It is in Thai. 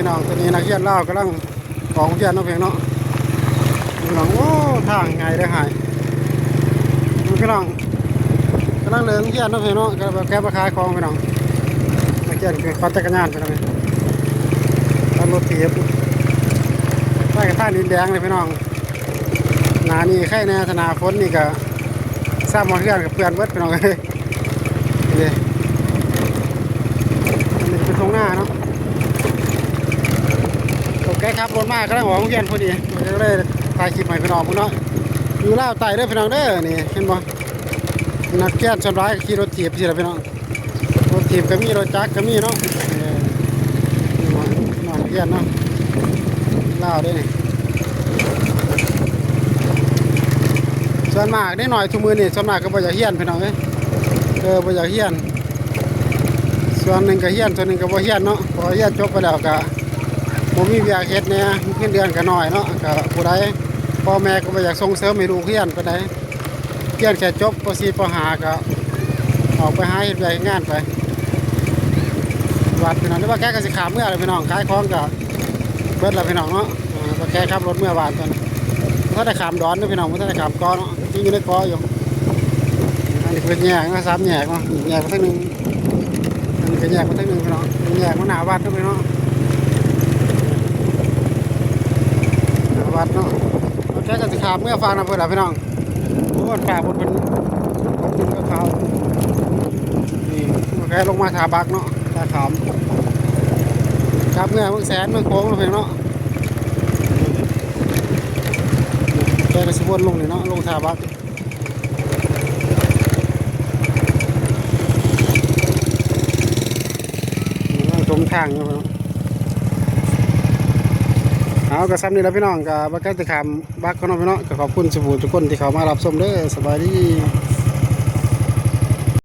พี่น้องตัวนี้นักเรียนเล่ากำลังของเรียนเนาะเพียงเนาะพี่น้องโอ้ทางไงได้หายพี่น้องกำลังเลิงเรียนเนาะเพียงเนาะก็แบบแก้มาขายของพี่น้องนักเรียนคือปั่นจักรยานพี่น้องปั่นรถเทียบใต้กระท่าดินแดงเลยพี่น้องหนานี่ไข่แน่ธนาฝนนี่ก็ทราบมาเพื่อนกับเพื่อนเบิดพี่น้องเลยนี่ นี่เป็นตรงหน้าเนาะ โอเคครับรถมากก็ได้หัวเรียนพอดีมันก็เลยถ่ายคลิปใหม่พี่น้องพุ่นเนาะอยู่ล่าไต่เด้อพี่น้องเด้อนี่เห็นบ่นักเกียนชนร้ายขี่รถถีบสิล่ะพี่น้องรถถีบก็มีรถจักรก็มีเนาะเออนี่มาพี่น้องนักเกียนเนาะเล่าวเด้นี่ส่วนมากได้หน่อยทุกมือนี่ส่วนมากก็บ่อยากเฮียนพี่น้องเอ้ยเออบ่อยากเฮียนส่วนหนึ่งก็เฮียนส่วนหนึ่งก็บ่เฮียนเนาะพอเฮียนจบไปแล้วก็ บ่มีเวียเฮ็ดแหน่ยเงินเดือนก็น้อยเนาะก็ผู้ใดพ่อแม่ก็บ่อยากส่งเสริมให้ลูกเฮียนปานใดเฮียนแค่จบป .4 ป .5 ก็ออกไปหาเฮ็ดเวียงานไปวัดพี่น้องหรือว่าแกก็สิขามเมื่อแล้วพี่น้องขายของก็เบิดล้วพี่น้องเนาะอ่าแกขับรถเมื่อวานตอนถ้าได้ขามดอนเด้อพี่น้องบ่ทันได้ขามกอเนาะที่อยู่ในกออยู่อันนี้เป็นแยกนะสามแยกเนาะแยกไปทางหนึ่งอันนี้ก็นแยกมาทั้งหนึ่งพี่น้องแยกมาหนาวัดด้วยพี่น้องหนา วัดเนาะเราแค่จะสิขาบเมื่อฟังนะเพื่อนพี่น้องโอ้ยฝาบนเป็นขอบคุณกับเขานี่มันแค่ลงมาถาบักเนาะตาขามครับเมื่อเมื่อแสนเมื่อโค้งเนาะพี่น้องแกก็สิวนลงนี่เนาะลงถาบักตรงทางอยู่ครับ เอากระซ้ำนี่แล้วพี่น้องกับบักแก้ติคามบักขนมพี่น้องก็ขอบคุณสบู่ทุกคนที่เขามารับชมเด้อสบายดี